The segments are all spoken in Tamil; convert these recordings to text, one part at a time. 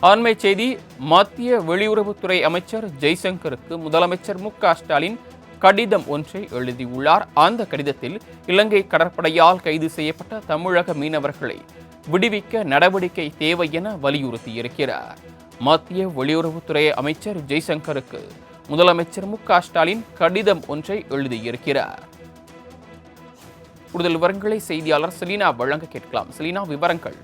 ஆண்மை செய்தி மத்திய வெளியுறவுத்துறை அமைச்சர் ஜெய்சங்கருக்கு முதலமைச்சர் மு ஸ்டாலின் கடிதம் ஒன்றை எழுதியுள்ளார். அந்த கடிதத்தில் இலங்கை கடற்படையால் கைது செய்யப்பட்ட தமிழக மீனவர்களை விடுவிக்க நடவடிக்கை தேவை என வலியுறுத்தியிருக்கிறார். மத்திய வெளியுறவுத்துறை அமைச்சர் ஜெய்சங்கருக்கு முதலமைச்சர் மு ஸ்டாலின் கடிதம் ஒன்றை எழுதியிருக்கிறார். கூடுதல் விவரங்களை செய்தியாளர் செலீனா வழங்க கேட்கலாம். செலீனா விவரங்கள்.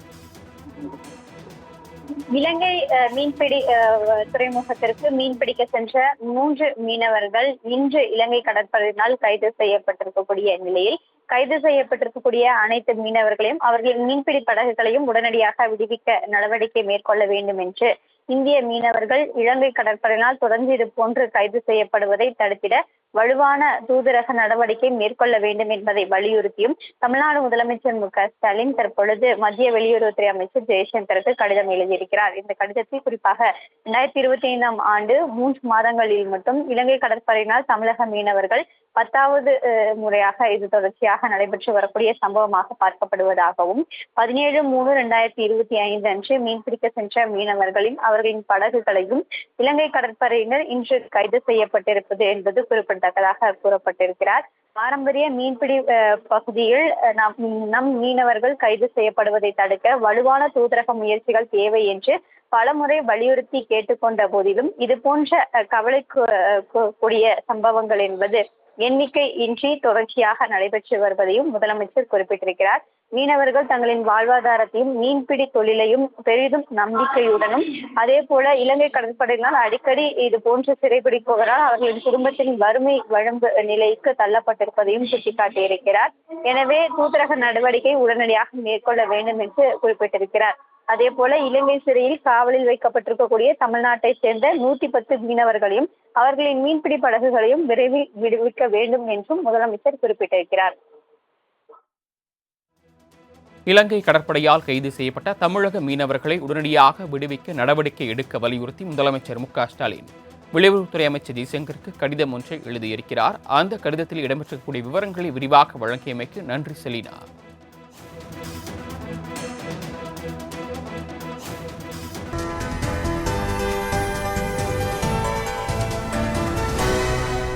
இலங்கை மீன்பிடி துறைமுகத்திற்கு துறைமுகத்திற்கு மீன்பிடிக்க சென்ற மூன்று மீனவர்கள் இன்று இலங்கை கடற்படையினால் கைது செய்யப்பட்டிருக்கக்கூடிய நிலையில் கைது செய்யப்பட்டிருக்கக்கூடிய அனைத்து மீனவர்களையும் அவர்களின் மீன்பிடி படகுகளையும் உடனடியாக விடுவிக்க நடவடிக்கை மேற்கொள்ள வேண்டும் என்று இந்திய மீனவர்கள் இலங்கை கடற்படையினால் தொடர்ந்து இது போன்று கைது செய்யப்படுவதை தடுத்திட வலுவான தூதரக நடவடிக்கை மேற்கொள்ள வேண்டும் என்பதை வலியுறுத்தியும் தமிழ்நாடு முதலமைச்சர் மு க ஸ்டாலின் தற்பொழுது மத்திய வெளியுறவுத்துறை அமைச்சர் ஜெய்சங்கருக்கு கடிதம் எழுதியிருக்கிறார். இந்த கடிதத்தில் குறிப்பாக இரண்டாயிரத்தி இருபத்தி ஐந்தாம் ஆண்டு மூன்று மாதங்களில் மட்டும் இலங்கை கடற்படையினால் தமிழக மீனவர்கள் பத்தாவது முறையாக இது தொடர்ச்சியாக நடைபெற்று வரக்கூடிய சம்பவமாக பார்க்கப்படுவதாகவும் பதினேழு மூணு ரெண்டாயிரத்தி இருபத்தி ஐந்து அன்று மீன்பிடிக்க சென்ற மீனவர்களின் அவர்களின் படகுகளையும் இலங்கை கடற்படையினர் இன்று கைது செய்யப்பட்டிருப்பது என்பது குறிப்பிடத்தக்கதாக கூறப்பட்டிருக்கிறார். பாரம்பரிய மீன்பிடி பகுதியில் நம் நம் மீனவர்கள் கைது செய்யப்படுவதை தடுக்க வலுவான தூதரக முயற்சிகள் தேவை என்று பலமுறை வலியுறுத்தி கேட்டுக்கொண்ட போதிலும் இது போன்ற கவலைக்குரிய சம்பவங்கள் என்பது எண்ணிக்கை இன்றி தொடர்ச்சியாக நடைபெற்று வருவதையும் முதலமைச்சர் குறிப்பிட்டிருக்கிறார். மீனவர்கள் தங்களின் வாழ்வாதாரத்தையும் மீன்பிடி தொழிலையும் பெரிதும் நம்பிக்கையுடனும் அதே போல இலங்கை கடற்படையினால் அடிக்கடி இது போன்ற சிறைபிடிப்புகளால் அவர்களின் குடும்பத்தின் வறுமை வழம்பு நிலைக்கு தள்ளப்பட்டிருப்பதையும் சுட்டிக்காட்டியிருக்கிறார். எனவே தூதரக நடவடிக்கை உடனடியாக மேற்கொள்ள வேண்டும் என்று குறிப்பிட்டிருக்கிறார். அதே போல இலங்கை சிறையில் காவலில் வைக்கப்பட்டிருக்கக்கூடிய தமிழ்நாட்டை சேர்ந்த நூத்தி பத்து மீனவர்களையும் அவர்களின் மீன்பிடி படகுகளையும் விரைவில் விடுவிக்க வேண்டும் என்றும் முதலமைச்சர் குறிப்பிட்டிருக்கிறார். இலங்கை கடற்படையால் கைது செய்யப்பட்ட தமிழக மீனவர்களை உடனடியாக விடுவிக்க நடவடிக்கை எடுக்க வலியுறுத்தி முதலமைச்சர் மு க ஸ்டாலின். வெளியுறவுத்துறை அமைச்சர் ஜெய்சங்கருக்கு கடிதம் ஒன்றை எழுதியிருக்கிறார். அந்த கடிதத்தில் இடம்பெற்றக்கூடிய விவரங்களை விரிவாக வழங்கியமைக்கு நன்றி செலீனா.